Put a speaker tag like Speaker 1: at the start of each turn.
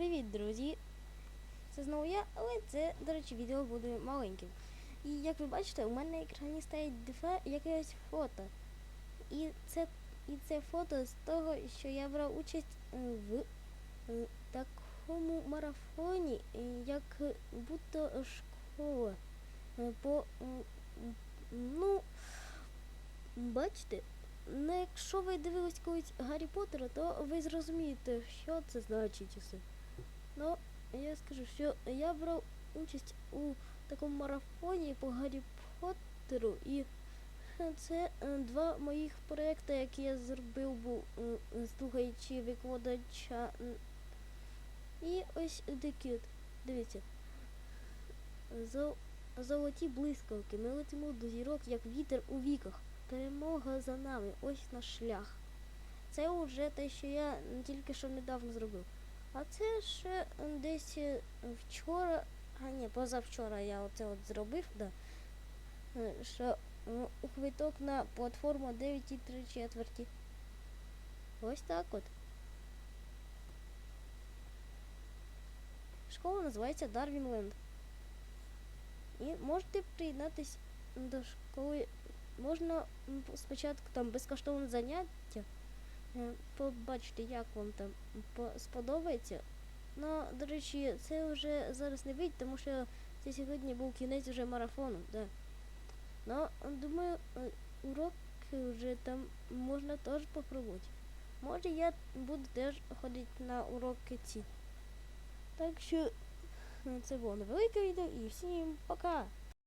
Speaker 1: Привіт, друзі! Це знову я, але це, до речі, відео буде маленьким. І як ви бачите, у мене на екрані стоїть два якесь фото. І це, і це фото з того, що я брав участь е, в е, такому марафоні, е, як будто школа. По, ну, бачите, ну, якщо ви дивились колись Гаррі Поттера, то ви зрозумієте, що це значить усе. Ну, я скажу, що я брав участь у такому марафоні по Гаррі Поттеру, і це е, два моїх проекти, які я зробив, був е, е, слухаючи викладача. І ось такі от, дивіться. Золоті блискавки. Ми летимо до зірок, як вітер у віках. Перемога за нами. Ось наш шлях. Це вже те, що я тільки що недавно зробив. А це ще десь е, вчора, а ні, позавчора я оце от зробив, да. Е, Що квиток на платформу 9 і 3 четверті. Ось так от. Школа називається Дарвінленд. І можете приєднатись до школи. Можна спочатку там безкоштовне заняття. Е, Побачити, як вам там сподобається. Ну, до речі, це вже зараз не вийде, тому що це сьогодні був кінець вже марафону, да. Ну, думаю, е, уроки вже там можна теж попробувати. Може я буду теж ходити на уроки ці. Так що е, це було невелике відео і всім пока!